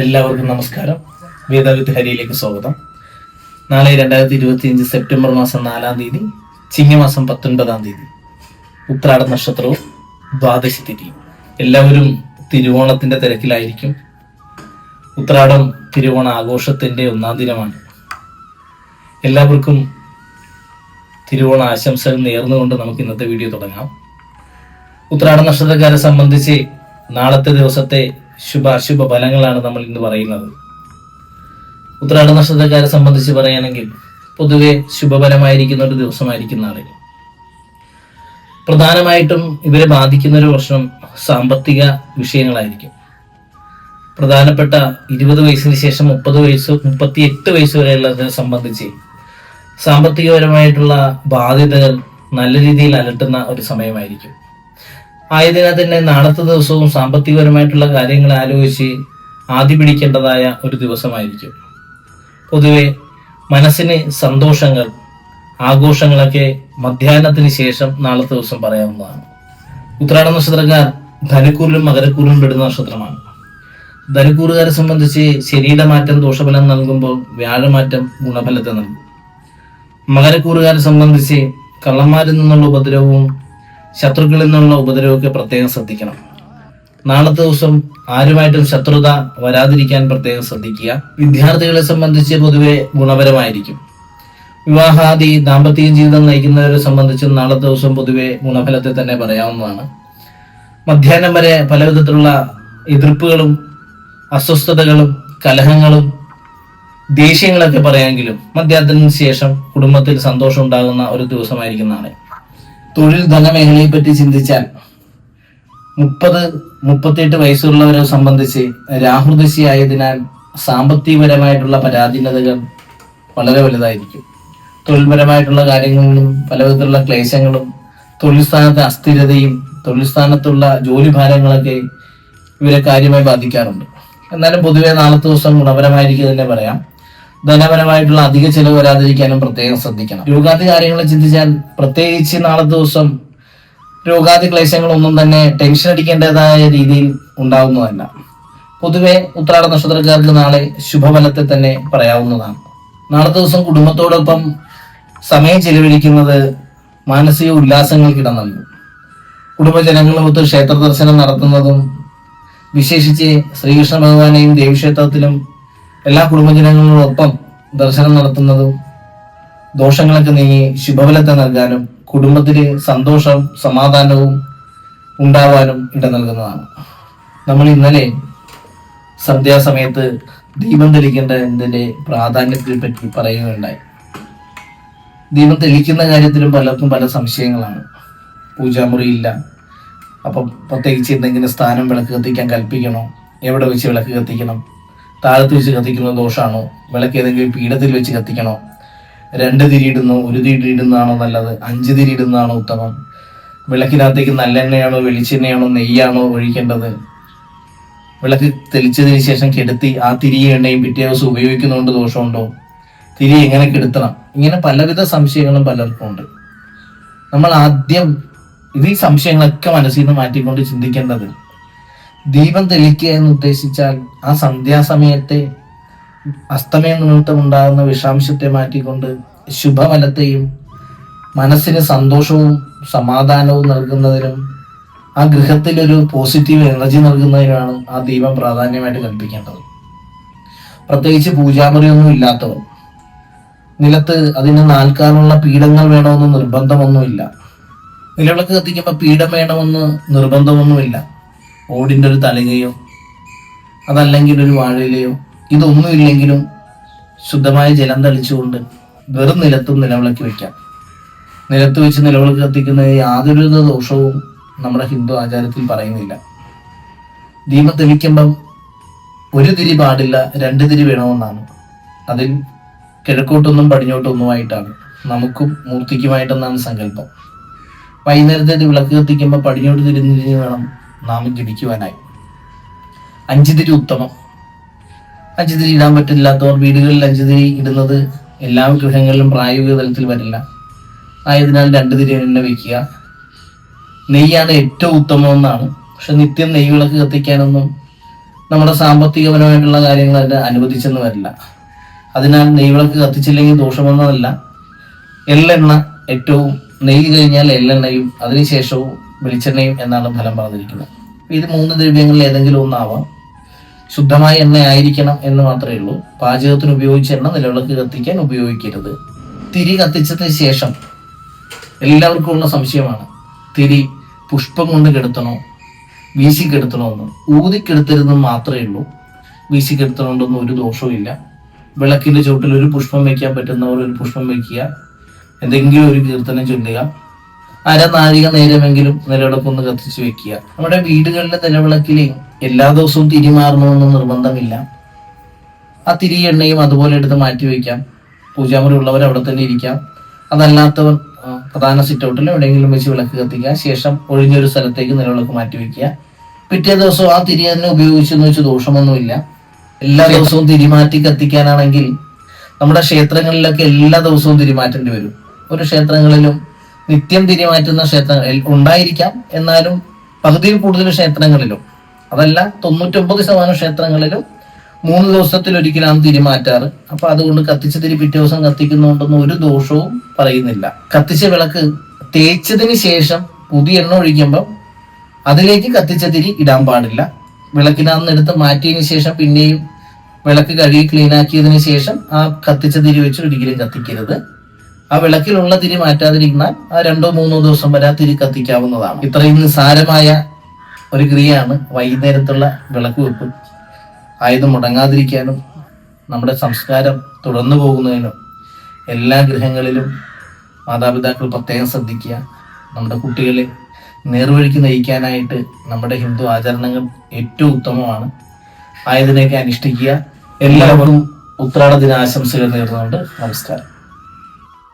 എല്ലാവർക്കും നമസ്കാരം. വേദവിത്ത് ഹരിയിലേക്ക് സ്വാഗതം. നാളെ രണ്ടായിരത്തി ഇരുപത്തി അഞ്ച് സെപ്റ്റംബർ മാസം നാലാം തീയതി ചിങ്ങമാസം പത്തൊൻപതാം തീയതി. ഉത്രാട നക്ഷത്രവും ദ്വാദശി തിരിയും എല്ലാവരും തിരുവോണത്തിന്റെ തിരക്കിലായിരിക്കും. ഉത്രാടം തിരുവോണ ആഘോഷത്തിന്റെ ഒന്നാം ദിനമാണ്. എല്ലാവർക്കും തിരുവോണ ആശംസകൾ നേർന്നുകൊണ്ട് നമുക്ക് ഇന്നത്തെ വീഡിയോ തുടങ്ങാം. ഉത്രാട നക്ഷത്രക്കാരെ സംബന്ധിച്ച് നാളത്തെ ദിവസത്തെ ശുഭ അശുഭ ഫലങ്ങളാണ് നമ്മൾ ഇന്ന് പറയുന്നത്. ഉത്രാട നക്ഷത്രക്കാരെ സംബന്ധിച്ച് പറയുകയാണെങ്കിൽ പൊതുവെ ശുഭഫലമായിരിക്കുന്ന ഒരു ദിവസമായിരിക്കും നാളെ. പ്രധാനമായിട്ടും ഇവരെ ബാധിക്കുന്ന ഒരു പ്രശ്നം സാമ്പത്തിക വിഷയങ്ങളായിരിക്കും. പ്രധാനപ്പെട്ട ഇരുപത് വയസ്സിന് ശേഷം മുപ്പത് വയസ്സ് മുപ്പത്തി എട്ട് വയസ്സ് വരെയുള്ളതിനെ സംബന്ധിച്ച് സാമ്പത്തികപരമായിട്ടുള്ള ബാധ്യതകൾ നല്ല രീതിയിൽ അലട്ടുന്ന ഒരു സമയമായിരിക്കും. ആയതിനാൽ തന്നെ നാളത്തെ ദിവസവും സാമ്പത്തികപരമായിട്ടുള്ള കാര്യങ്ങൾ ആലോചിച്ച് ആദ്യ പിടിക്കേണ്ടതായ ഒരു ദിവസമായിരിക്കും. പൊതുവെ മനസ്സിന് സന്തോഷങ്ങൾ ആഘോഷങ്ങളൊക്കെ മധ്യാഹ്നത്തിന് ശേഷം നാളത്തെ ദിവസം പറയാവുന്നതാണ്. ഉത്രാട നക്ഷത്രക്കാർ ധനുക്കൂറിലും മകരക്കൂറിലും പെടുന്ന നക്ഷത്രമാണ്. ധനുക്കൂറുകാരെ സംബന്ധിച്ച് ശരീരമാറ്റം ദോഷഫലം നൽകുമ്പോൾ വ്യാഴമാറ്റം ഗുണഫലത്തെ നൽകും. മകരക്കൂറുകാരെ സംബന്ധിച്ച് കള്ളന്മാരിൽ നിന്നുള്ള ഉപദ്രവവും ശത്രുക്കളിൽ നിന്നുള്ള ഉപദ്രവമൊക്കെ പ്രത്യേകം ശ്രദ്ധിക്കണം. നാളത്തെ ദിവസം ആരുമായിട്ടും ശത്രുത വരാതിരിക്കാൻ പ്രത്യേകം ശ്രദ്ധിക്കുക. വിദ്യാർത്ഥികളെ സംബന്ധിച്ച് പൊതുവെ ഗുണപരമായിരിക്കും. വിവാഹാദി ദാമ്പത്യ ജീവിതം നയിക്കുന്നവരെ സംബന്ധിച്ച് നാളത്തെ ദിവസം പൊതുവെ ഗുണഫലത്തെ തന്നെ പറയാവുന്നതാണ്. മധ്യാഹ്നം വരെ പലവിധത്തിലുള്ള എതിർപ്പുകളും അസ്വസ്ഥതകളും കലഹങ്ങളും ദേഷ്യങ്ങളൊക്കെ പറയാമെങ്കിലും മധ്യാഹ്നത്തിന് ശേഷം കുടുംബത്തിൽ സന്തോഷം ഉണ്ടാകുന്ന ഒരു ദിവസമായിരിക്കും നാളെ തൊഴിൽ ധനമേഖലയെ പറ്റി ചിന്തിച്ചാൽ മുപ്പത് മുപ്പത്തിയെട്ട് വയസ്സുള്ളവരെ സംബന്ധിച്ച് രാഹുദശി ആയതിനാൽ സാമ്പത്തികപരമായിട്ടുള്ള പരാധീനതകൾ വളരെ വലുതായിരിക്കും. തൊഴിൽപരമായിട്ടുള്ള കാര്യങ്ങളിലും പല വിധത്തിലുള്ള ക്ലേശങ്ങളും തൊഴിൽ സ്ഥാനത്തെ അസ്ഥിരതയും തൊഴിൽ സ്ഥാനത്തുള്ള ജോലി ഭാരങ്ങളൊക്കെ ഇവരെ കാര്യമായി ബാധിക്കാറുണ്ട്. എന്നാലും പൊതുവെ നാളത്തെ ദിവസം ഗുണപരമായിരിക്കും തന്നെ പറയാം. ധനപരമായിട്ടുള്ള അധിക ചെലവ് വരാതിരിക്കാനും പ്രത്യേകം ശ്രദ്ധിക്കണം. രോഗാദി കാര്യങ്ങൾ ചിന്തിച്ചാൽ പ്രത്യേകിച്ച് നാളെ ദിവസം രോഗാദി ക്ലേശങ്ങളൊന്നും തന്നെ ടെൻഷൻ അടിക്കേണ്ടതായ രീതിയിൽ ഉണ്ടാവുന്നതല്ല. പൊതുവെ ഉത്രാട നക്ഷത്രക്കാർക്ക് നാളെ ശുഭഫലത്തെ തന്നെ പറയാവുന്നതാണ്. നാളെ ദിവസം കുടുംബത്തോടൊപ്പം സമയം ചെലവഴിക്കുന്നത് മാനസിക ഉല്ലാസങ്ങൾക്ക് ഇടം നൽകും. കുടുംബജനങ്ങളുമൊത്ത് ക്ഷേത്ര ദർശനം നടത്തുന്നതും വിശേഷിച്ച് ശ്രീകൃഷ്ണ ഭഗവാനെയും ദേവീക്ഷേത്രത്തിലും എല്ലാ കുടുംബജനങ്ങളോടൊപ്പം ദർശനം നടത്തുന്നതും ദോഷങ്ങളൊക്കെ നീങ്ങി ശുഭഫലത്തെ നൽകാനും കുടുംബത്തിൽ സന്തോഷം സമാധാനവും ഉണ്ടാവാനും ഇട നൽകുന്നതാണ്. നമ്മൾ ഇന്നലെ സന്ധ്യാസമയത്ത് ദീപം തെളിക്കേണ്ടതിന്റെ പ്രാധാന്യത്തെ പറ്റി പറയുകയുണ്ടായി. ദീപം തെളിക്കുന്ന കാര്യത്തിലും പലർക്കും പല സംശയങ്ങളാണ്. പൂജാമുറിയില്ല. അപ്പം പ്രത്യേകിച്ച് എന്തെങ്കിലും സ്ഥാനം വിളക്ക് കത്തിക്കാൻ കൽപ്പിക്കണോ? എവിടെ വെച്ച് വിളക്ക് കത്തിക്കണം? താഴത്ത് വെച്ച് കത്തിക്കുന്നത് ദോഷമാണോ വിളക്ക് ഏതെങ്കിലും പീഠത്തിൽ വെച്ച് കത്തിക്കണോ? രണ്ട് തിരിയിടുന്നു ഒരു തിരിയിടുന്നതാണോ നല്ലത്? അഞ്ച് തിരിയിടുന്നതാണോ ഉത്തമം? വിളക്കിനകത്തേക്ക് നല്ലെണ്ണയാണോ വെളിച്ചെണ്ണയാണോ നെയ്യാണോ ഒഴിക്കേണ്ടത്? വിളക്ക് തെളിച്ചതിന് ശേഷം കെടുത്തി ആ തിരി എണ്ണയും പിറ്റേ ദിവസം ഉപയോഗിക്കുന്നതുകൊണ്ട് ദോഷമുണ്ടോ? തിരി എങ്ങനെ കെടുത്തണം? ഇങ്ങനെ പലവിധ സംശയങ്ങളും പലർക്കും ഉണ്ട്. നമ്മൾ ആദ്യം ഈ സംശയങ്ങളൊക്കെ മനസ്സിൽ നിന്ന് മാറ്റിക്കൊണ്ട് ചിന്തിക്കേണ്ടത് ദീപം തെളിക്കുക എന്ന് ഉദ്ദേശിച്ചാൽ ആ സന്ധ്യാസമയത്തെ അസ്തമയ നിമിത്തം ഉണ്ടാകുന്ന വിഷാംശത്തെ മാറ്റിക്കൊണ്ട് ശുഭഫലത്തെയും മനസ്സിന് സന്തോഷവും സമാധാനവും നൽകുന്നതിനും ആ ഗൃഹത്തിൽ ഒരു പോസിറ്റീവ് എനർജി നൽകുന്നതിനാണ് ആ ദീപം പ്രാധാന്യമായിട്ട് കൽപ്പിക്കേണ്ടത്. പ്രത്യേകിച്ച് പൂജാമുറിയൊന്നും ഇല്ലാത്തവർ. നിലത്ത് അതിന് നാൽക്കാനുള്ള പീഠങ്ങൾ വേണമെന്ന് നിർബന്ധമൊന്നുമില്ല. നിലവിളക്ക് കത്തിക്കുമ്പോൾ പീഠം വേണമെന്ന് നിർബന്ധമൊന്നുമില്ല. ഓടിന്റെ ഒരു തലകയോ അതല്ലെങ്കിൽ ഒരു വാഴയിലയോ ഇതൊന്നും ഇല്ലെങ്കിലും ശുദ്ധമായ ജലം തളിച്ചുകൊണ്ട് വെറും നിലത്തും നിലവിളക്ക് വെക്കാം. നിലത്ത് വെച്ച് നിലവിളക്ക് കത്തിക്കുന്നത് യാതൊരു ദോഷവും നമ്മുടെ ഹിന്ദു ആചാരത്തിൽ പറയുന്നില്ല. ദീപം തെളിക്കുമ്പം ഒരു തിരി പാടില്ല രണ്ട് തിരി വേണമെന്നാണ്. അതിൽ കിഴക്കോട്ടൊന്നും പടിഞ്ഞോട്ടൊന്നുമായിട്ടാണ്. നമുക്കും മൂർത്തിക്കുമായിട്ടെന്നാണ് സങ്കല്പം. വൈകുന്നേരത്തെ വിളക്ക് കത്തിക്കുമ്പോൾ പടിഞ്ഞോട്ട് തിരിഞ്ഞിരിഞ്ഞ് വേണം നാമം ജപിക്കുവാനായി. അഞ്ചുതിരി ഉത്തമം. അഞ്ചുതിരി ഇടാൻ പറ്റില്ലാത്തവർ വീടുകളിൽ അഞ്ചുതിരി ഇടുന്നത് എല്ലാ ഗൃഹങ്ങളിലും പ്രായോഗിക തലത്തിൽ വരില്ല. ആയതിനാൽ രണ്ട് തിരി എണ്ണ വയ്ക്കുക. നെയ്യാണ് ഏറ്റവും ഉത്തമം എന്നാണ് പക്ഷെ നിത്യം നെയ്യ് വിളക്ക് കത്തിക്കാനൊന്നും നമ്മുടെ സാമ്പത്തികപരമായിട്ടുള്ള കാര്യങ്ങൾ അതിന് അനുവദിച്ചെന്ന് വരില്ല. അതിനാൽ നെയ്യ് വിളക്ക് കത്തിച്ചില്ലെങ്കിൽ ദോഷമെന്നതല്ല. എള്ളെണ്ണ ഏറ്റവും നെയ്യ് കഴിഞ്ഞാൽ എള്ളെണ്ണയും അതിനുശേഷവും വെളിച്ചെണ്ണയും എന്നാണ് ഫലം പറഞ്ഞിരിക്കുന്നത്. ഇത് മൂന്ന് ദ്രവ്യങ്ങളിൽ ഏതെങ്കിലും ഒന്നാവാം. ശുദ്ധമായ എണ്ണ ആയിരിക്കണം എന്ന് മാത്രമേ ഉള്ളൂ. പാചകത്തിന് ഉപയോഗിച്ച എണ്ണ നിലവിളക്ക് കത്തിക്കാൻ ഉപയോഗിക്കരുത്. തിരി കത്തിച്ചതിന് ശേഷം എല്ലാവർക്കും ഉള്ള സംശയമാണ്. തിരി പുഷ്പം കൊണ്ട് കെടുത്തണോ? വീശി കെടുത്തണോ എന്ന് ഊതി കെടുത്തരുതെന്ന് മാത്രമേ ഉള്ളൂ. വീശി കെടുത്തണോണ്ടൊന്നും ഒരു ദോഷവും ഇല്ല. വിളക്കിന്റെ ചുവട്ടിൽ ഒരു പുഷ്പം വെക്കാൻ പറ്റുന്നവർ ഒരു പുഷ്പം വെക്കുക. എന്തെങ്കിലും ഒരു കീർത്തനം ചൊല്ലുക. അരനാഴിക നേരമെങ്കിലും നിലവിളക്കൊന്ന് കത്തിച്ചു വെക്കുക. നമ്മുടെ വീടുകളിലെ നിലവിളക്കിൽ എല്ലാ ദിവസവും തിരി തിരിമാറണമെന്ന് നിർബന്ധമില്ല. ആ തിരി എണ്ണയും അതുപോലെ എടുത്ത് മാറ്റി വയ്ക്കാം പൂജാമുറി ഉള്ളവർ അവിടെ തന്നെ ഇരിക്കാം. അതല്ലാത്തവർ പ്രധാന സിറ്റൗട്ടിൽ എവിടെയെങ്കിലും വെച്ച് വിളക്ക് കത്തിക്കുക. ശേഷം ഒഴിഞ്ഞൊരു സ്ഥലത്തേക്ക് നിലവിളക്ക് മാറ്റി വയ്ക്കുക പിറ്റേ ദിവസം ആ തിരി തന്നെ ഉപയോഗിച്ചെന്ന് വെച്ച് ദോഷമൊന്നുമില്ല. എല്ലാ ദിവസവും തിരിമാറ്റി കത്തിക്കാനാണെങ്കിൽ നമ്മുടെ ക്ഷേത്രങ്ങളിലൊക്കെ എല്ലാ ദിവസവും തിരിമാറ്റേണ്ടി വരും. ഒരു ക്ഷേത്രങ്ങളിലും നിത്യം തിരിമാറ്റുന്ന ക്ഷേത്രങ്ങളിൽ ഉണ്ടായിരിക്കാം. എന്നാലും പകുതിയിൽ കൂടുതൽ ക്ഷേത്രങ്ങളിലും അതല്ല തൊണ്ണൂറ്റൊമ്പത് ശതമാനം ക്ഷേത്രങ്ങളിലും മൂന്ന് ദിവസത്തിൽ ഒരിക്കലാണ് തിരിമാറ്റാറ്. അപ്പൊ അതുകൊണ്ട് കത്തിച്ച് തിരി പിറ്റേ ദിവസം കത്തിക്കുന്നുണ്ടെന്ന് ഒരു ദോഷവും പറയുന്നില്ല. കത്തിച്ച വിളക്ക് തേച്ചതിന് ശേഷം പുതിയ എണ്ണ ഒഴിക്കുമ്പോൾ അതിലേക്ക് കത്തിച്ച തിരി ഇടാൻ പാടില്ല. വിളക്കിനകത്ത് എടുത്ത് മാറ്റിയതിന് ശേഷം പിന്നെയും വിളക്ക് കഴുകി ക്ലീൻ ആക്കിയതിന് ശേഷം ആ കത്തിച്ച തിരി വെച്ച് ഒരിക്കലും കത്തിക്കരുത്. ആ വിളക്കിലുള്ള തിരി മാറ്റാതിരിക്കുന്ന ആ രണ്ടോ മൂന്നോ ദിവസം വരെ ആ തിരി കത്തിക്കാവുന്നതാണ്. ഇത്രയും നിസ്സാരമായ ഒരു ക്രിയയാണ് വൈകുന്നേരത്തുള്ള വിളക്ക് വെപ്പ്. ആയത് മുടങ്ങാതിരിക്കാനും നമ്മുടെ സംസ്കാരം തുടർന്നു പോകുന്നതിനും എല്ലാ ഗൃഹങ്ങളിലും മാതാപിതാക്കൾ പ്രത്യേകം ശ്രദ്ധിക്കുക. നമ്മുടെ കുട്ടികളെ നേർവഴിക്ക് നയിക്കാനായിട്ട് നമ്മുടെ ഹിന്ദു ആചരണങ്ങൾ ഏറ്റവും ഉത്തമമാണ്. ആയതിനെയൊക്കെ അനുഷ്ഠിക്കുക. എല്ലാവർക്കും ഉത്രാട ദിനാശംസകൾ നേർന്നുകൊണ്ട് നമസ്കാരം.